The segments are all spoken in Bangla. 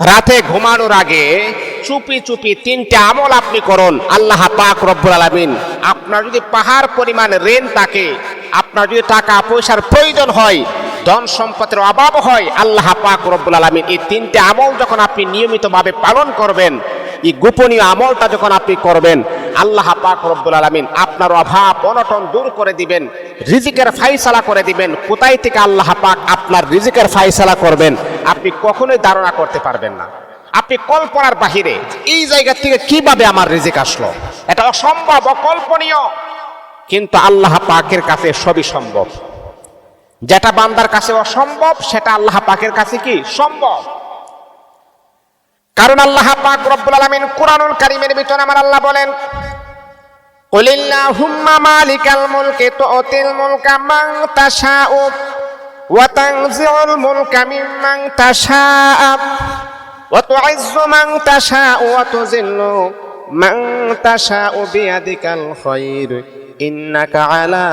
রাতে ঘুমানোর আগে চুপি চুপি তিনটে আমল আপনি করুন। আল্লাহ পাক রব্বুল আলামিন। আপনার যদি পাহাড় পরিমাণ ঋণ থাকে, আপনার যদি টাকা পয়সার প্রয়োজন হয়, ধন সম্পদের অভাব হয়, আল্লাহ পাক রব্বুল আলামিন এই তিনটে আমল যখন আপনি নিয়মিতভাবে পালন করবেন, এই গোপনীয় আমলটা যখন আপনি করবেন, আল্লাহ পাক রব্বুল আলামিন আপনার অভাব, অনটন দূর করে দিবেন, রিজিকের ফাইসালা করে দিবেন। কোথায় থেকে আল্লাহ পাক আপনার রিজিকের ফাইসালা করবেন? আপনি কখনোই ধারণা করতে পারবেন না। আপনি কল্পনার বাহিরে এই জায়গা থেকে কীভাবে আমার রিজিক আসলো? এটা অসম্ভব, অকল্পনীয়। কিন্তু আল্লাহ পাকের কাছে সবই সম্ভব। যেটা বান্দার কাছে অসম্ভব, সেটা আল্লাহ পাকের কাছে কি সম্ভব? কারণ আল্লাহ পাক রব্বুল আলামিন কুরআনুল কারীমের ভিতরে আমার আল্লাহ বলেন, কুলিল্লাহুম্মা মালিকাল মুলকি তুতিল মুলকা মান তাশাউ। وتنزع الملك ممن تشاء وتعز من تشاء وتذل من تشاء بيدك الخير إنك على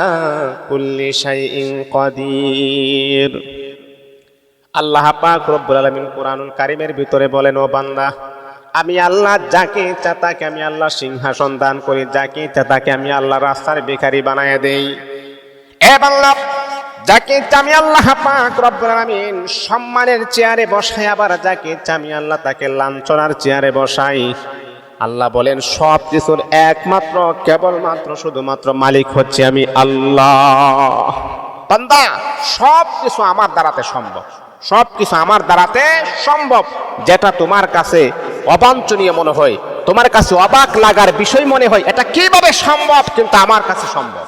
كل شيء قدير আল্লাহ পাক রব্বুল আলামিন কোরআনুল কারিমের ভিতরে বলেন ও বান্দা আমি আল্লাহ যাকে ইচ্ছা তাকে আমি আল্লাহ সিংহাসন দান করি যাকে ইচ্ছা তাকে আমি আল্লাহ রাস্তার বেকারি বানায় দেই এ বাংলা যাকে আমি আল্লাহ পাক সম্মানের চেয়ারে বসাই, আবার যাকে আমি আল্লাহ তাকে লাঞ্ছনার চেয়ারে বসাই। আল্লাহ বলেন, সব কিছুর একমাত্র, কেবলমাত্র, শুধুমাত্র মালিক হচ্ছে আমি আল্লাহ। বান্দা, সব কিছু আমার দ্বারাতে সম্ভব। সব কিছু আমার দ্বারাতে সম্ভব। যেটা তোমার কাছে অবাঞ্ছনীয় মনে হয়, তোমার কাছে অবাক লাগার বিষয় মনে হয়, এটা কীভাবে সম্ভব? কিন্তু আমার কাছে সম্ভব।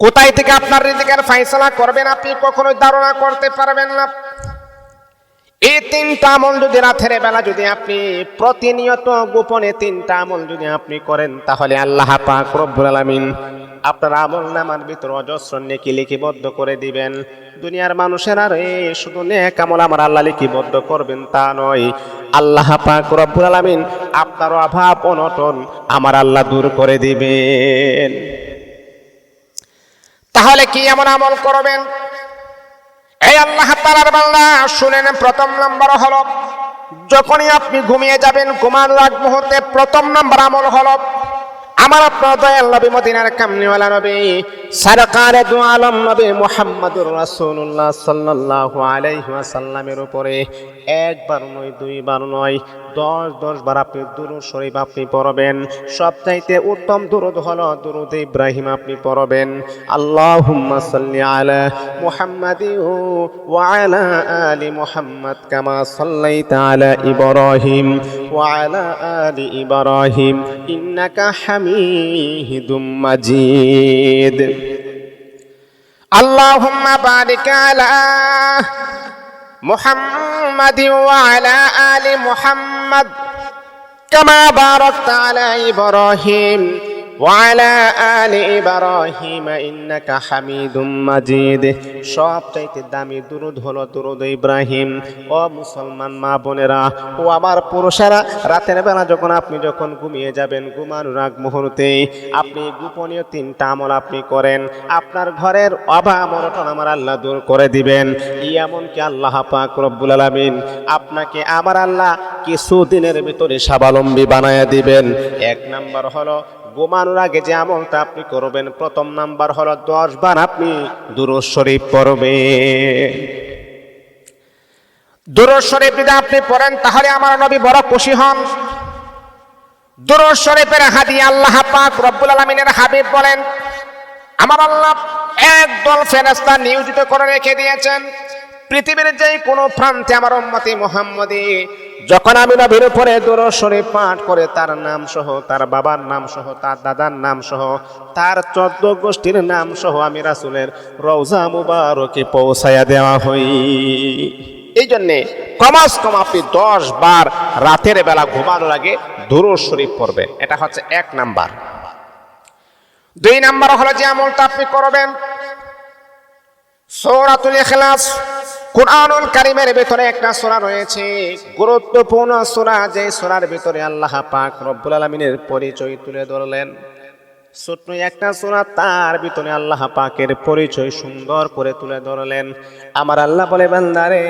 কোথায় থেকে আপনার রিজিকের ফাইসলা করবেন আপনি কখনোই ধারণা করতে পারবেন না। এই তিনটা আমল যদি রাতের বেলা যদি আপনি প্রতিনিয়ত গোপনে তিনটা আমল যদি আপনি করেন, তাহলে আল্লাহ পাক রব্বুল আলামিন আপনার আমল নামার ভিতর অজস্র নেকি লিখিবদ্ধ করে দিবেন। দুনিয়ার মানুষের আর এ শুধু নেক আমল আমার আল্লাহ লিখিবদ্ধ করবেন তা নয়। আল্লাহ পাক রব্বুল আলামিন আপনার অভাব অনটন আমার আল্লাহ দূর করে দিবেন। তাহলে কি এমন আমল করবেন? এই আল্লাহ তালার বাংলা শুনেন, প্রথম নম্বর হল, যখনই আপনি ঘুমিয়ে যাবেন, ঘুমানোর আগ মুহূর্তে প্রথম নম্বর আমল হল, আমার আপনার মদিনার কামনিওয়ালা নবী সরকারে দু আলম নবী মুহাম্মদুর রাসূলুল্লাহ সাল্লাল্লাহু আলাইহি ওয়াসাল্লামের উপরে, একবার নয়, দুইবার নয় দশ দশ বার আপনি দুরুদ শরীফ আপনি পড়বেন সবচাইতে উত্তম দুরুদ হলো দুরুদ ইব্রাহিম আপনি পড়বেন আল্লাহুম্মা সাল্লি আলা মুহাম্মাদি ওয়া আলা আলি মুহাম্মাদ কামা সাল্লাইতা আলা ইব্রাহিম ওয়া আলা আলি ইব্রাহিম ইন্নাকা হামিদুম মাজিদ আল্লাহুম্মা বারিক আলা محمد وعلى آل محمد كما باركت على إبراهيم وعلى آل إبراهيم إنك حميد مجيد সব চাইতে দামি দুরুদ হলো দুরুদ ইব্রাহিম ও মুসলমান মা বোনেরা ও আমার পুরুষেরা রাতের বেলা যখন আপনি যখন ঘুমিয়ে যাবেন ঘুমানোর আগ মুহূর্তে আপনি গোপনীয় তিনটা আমল আপনি করেন আপনার ঘরের অভাব অনটন আমার আল্লাহ দূর করে দিবেন এমনকি আল্লাহ পাক রব্বুল আলামিন আপনাকে আমার আল্লাহ কিছুদিনের ভিতরে স্বাবলম্বী বানায় দিবেন। এক নাম্বার হলো, ঘুমানোর আগে যে আমলটা আপনি করবেন, প্রথম নাম্বার হলো দশ বার আপনি দুরুদ শরীফ যদি আপনি পড়েন, তাহলে আমার নবী বড় খুশি হন। হাদি আল্লাহ পাক রব্বুল আলামিনের হাবিব বলেন, আমার আল্লাহ একদল ফেরেশতা নিয়োজিত করে রেখে দিয়েছেন। পৃথিবীর যে কোনো প্রান্তে আমার উম্মতি মুহাম্মদী যখন আমি নবীর উপরে দূর শরীফ পাঠ করে তার নাম সহ, তার বাবার নাম সহ, তার দাদার নাম সহ, তার চোদ্দ গোষ্ঠীর নাম সহ আমি রাসুলের রৌজা মুবারকে পৌঁছাইয়া দেওয়া হই। এই জন্যে কমাস কম আপনি দশ বার রাতের বেলা ঘুমানোর আগে দুরুদ শরীফ পড়বেন এটা হচ্ছে এক নাম্বার। দুই নাম্বার হলো যে আমলটা আপনি করবেন। সৌরাতুল ইখলাস। কোরআনুল কারিমের ভিতরে একটা সূরা রয়েছে। গুরুত্বপূর্ণ সূরা যে সূরার ভিতরে আল্লাহ পাক রব্বুল আলামিনের পরিচয় তুলে ধরলেন। ছোট্ট একটা সূরা, তার ভিতরে আল্লাহ পাকের পরিচয় সুন্দর করে তুলে ধরলেন। আমার আল্লাহ বলে, বান্দারে,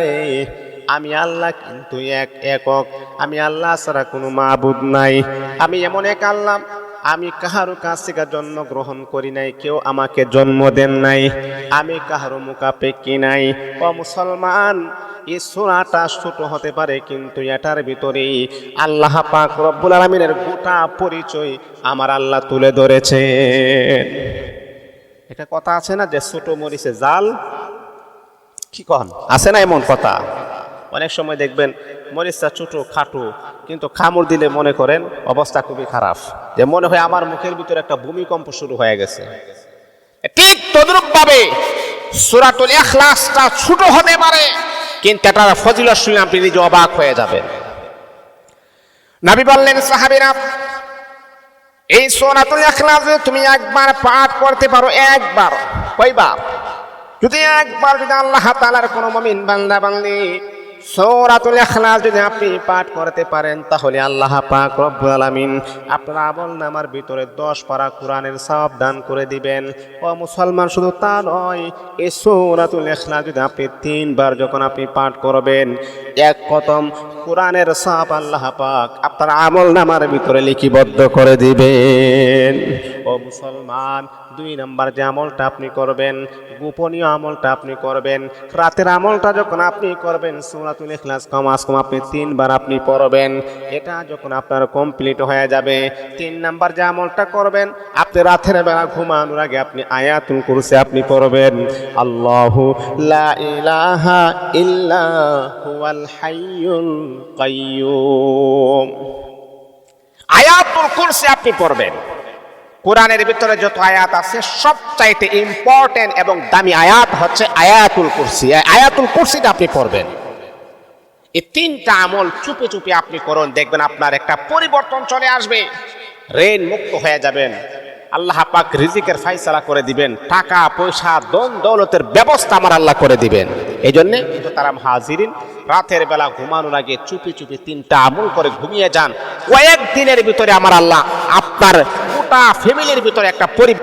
আমি আল্লাহ কিন্তু এক একক। আমি আল্লাহ ছাড়া কোনো মাবুদ নাই। আমি এমন এক আল্লাহ আমি কাহারও কাছ থেকে জন্ম গ্রহণ করি নাই, কেউ আমাকে জন্ম দেন নাই। আমি কাহারও মুখাপেক্ষি নাই। ও মুসলমান, এই সোনাটা ছোট হতে পারে, কিন্তু এটার ভিতরে আল্লাহ পাক রব্বুল আলমিনের গোটা পরিচয় আমার আল্লাহ তুলে ধরেছেন। এটা কথা আছে না যে ছোট মরিচে জাল? কি কন? আছে না এমন কথা? অনেক সময় দেখবেন মরিচটা ছোট খাটো, কিন্তু খামড় দিলে মনে করেন অবস্থা খুবই খারাপ যে মনে হয় আমার মুখের ভিতরে একটা ভূমিকম্প শুরু হয়ে গেছে। ঠিক তদ্রুপ ভাবে সুরাতুল ইখলাসটা ছোট হতে পারে, কিন্তু এটার ফজিলত শুনে আপনি নিজে অবাক হয়ে যাবেন। নবী বললেন, সাহাবীরা, এই সোনাতুল ইখলাস তুমি একবার পাঠ করতে পারো, একবার, কয়বার? যদি একবার যদি আল্লাহ তাআলার কোনো মমিন বান্দা বান্দি সূরাতুল ইখলাস যদি আপনি পাঠ করতে পারেন, তাহলে আল্লাহ পাক রব্বুল আলামিন আপনার আমল নামার ভিতরে 10 পারা কোরআনের সওয়াব দান করে দিবেন। ও মুসলমান, শুধু তা নয় এই সূরাতুল ইখলাস যদি আপনি তিনবার যখন আপনি পাঠ করবেন, এক কতম কোরআনের সওয়াব আল্লাহ পাক আপনার আমল নামার ভিতরে লিপিবদ্ধ করে দিবেন। ও মুসলমান, দুই নাম্বার যে আমলটা আপনি করবেন, গোপনীয় আমলটা আপনি করবেন, রাতের আমলটা যখন আপনি করবেন, সূরাতুল ইখলাস কম কম আপনি তিনবার আপনি পড়বেন, এটা যখন আপনার কমপ্লিট হয়ে যাবে, তিন নাম্বার যে আমলটা করবেন, আপনি রাতের বেলা ঘুমানোর আগে আপনি আয়াতুল কুরসি আপনি পড়বেন, আল্লাহু লা ইলাহা আয়াতুল কুরসি আপনি পড়বেন। কোরআনের ভিতরে যত আয়াত আছে, সবচাইতে ইম্পর্টেন্ট এবং দামি আয়াত হচ্ছে আয়াতুল কুরসি। আয়াতুল কুরসিটা আপনি পড়বেন। এই তিনটা আমল চুপে চুপে আপনি করুন, দেখবেন আপনার একটা পরিবর্তন চলে আসবে। রেন মুক্ত হয়ে যাবেন। আল্লাহ পাক রিজিকের ফাইসালা করে দিবেন। টাকা, পয়সা দন দৌলতের ব্যবস্থা আমার আল্লাহ করে দিবেন। এই জন্যে তারা হাজিরিন, রাতের বেলা ঘুমানোর আগে চুপি চুপি তিনটা আমল করে ঘুমিয়ে যান। কয়েক দিনের ভিতরে আমার আল্লাহ আপনার গোটা ফ্যামিলির ভিতরে একটা পরি